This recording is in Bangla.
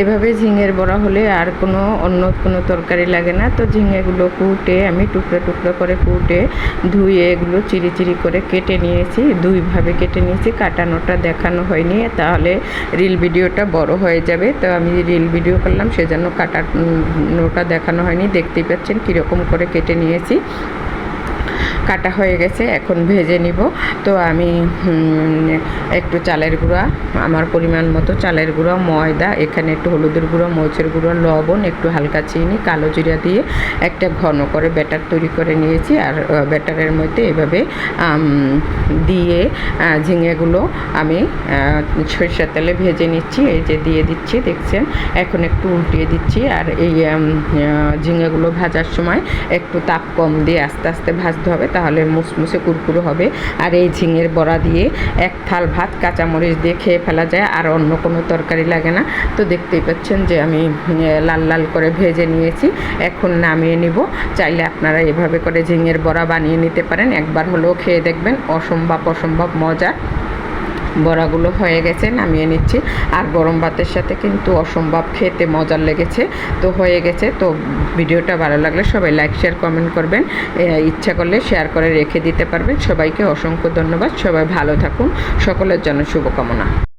এভাবে ঝিঙের বড়া হলে আর কোনো অন্য কোনো তরকারি লাগে না। তো ঝিঙেগুলো কুটে আমি টুকরো টুকরো করে কুটে ধুয়ে এগুলো চিরি চিরি করে কেটে নিয়েছি। দুইভাবে কেটে নিয়েছি, কাটানোটা দেখানো হয়নি। তাহলে রিল ভিডিওটা বড় হয়ে যাবে। তো আমি রিল ভিডিও করলাম, সেজন্য কাটানোটা দেখানো হয়নি। দেখতেই পাচ্ছেন কীরকম করে কেটে নিয়েছি। কাটা হয়ে গেছে, এখন ভেজে নিব। তো আমি একটু চালের গুঁড়া, আমার পরিমাণ মতো চালের গুঁড়া, ময়দা, এখানে একটু হলুদের গুঁড়ো, মরিচের গুঁড়ো, লবণ, একটু হালকা চিনি, কালো জিরা দিয়ে একটা ঘন করে ব্যাটার তৈরি করে নিয়েছি। আর ব্যাটারের মধ্যে এভাবে দিয়ে ঝিঙেগুলো আমি সরিষার তেলে ভেজে নিচ্ছি। এই যে দিয়ে দিচ্ছি, দেখছেন? এখন একটু উল্টিয়ে দিচ্ছি। আর এই ঝিঙেগুলো ভাজার সময় একটু তাপ কম দিয়ে আস্তে আস্তে ভাজতে হবে। তাহলে মুসমুসে কুরকুরো হবে। আর এই ঝিঙের বড়া দিয়ে এক থাল ভাত কাঁচামরিচ দিয়ে খেয়ে ফেলা যায়, আর অন্য কোনো তরকারি লাগে না। তো দেখতেই পাচ্ছেন যে আমি লাল লাল করে ভেজে নিয়েছি। এখন নামিয়ে নিব। চাইলে আপনারা এভাবে করে ঝিঙের বড়া বানিয়ে নিতে পারেন। একবার হলেও খেয়ে দেখবেন, অসম্ভব অসম্ভব মজা বড়াগুলো হয়ে গেছে, নামিয়ে নিচ্ছি। আর গরম ভাতের সাথে কিন্তু অসম্ভব খেতে মজার লেগেছে। তো হয়ে গেছে। তো ভিডিওটা ভালো লাগলে সবাই লাইক শেয়ার কমেন্ট করবেন। ইচ্ছা করলে শেয়ার করে রেখে দিতে পারবেন। সবাইকে অসংখ্য ধন্যবাদ। সবাই ভালো থাকুন। সকলের জন্য শুভকামনা।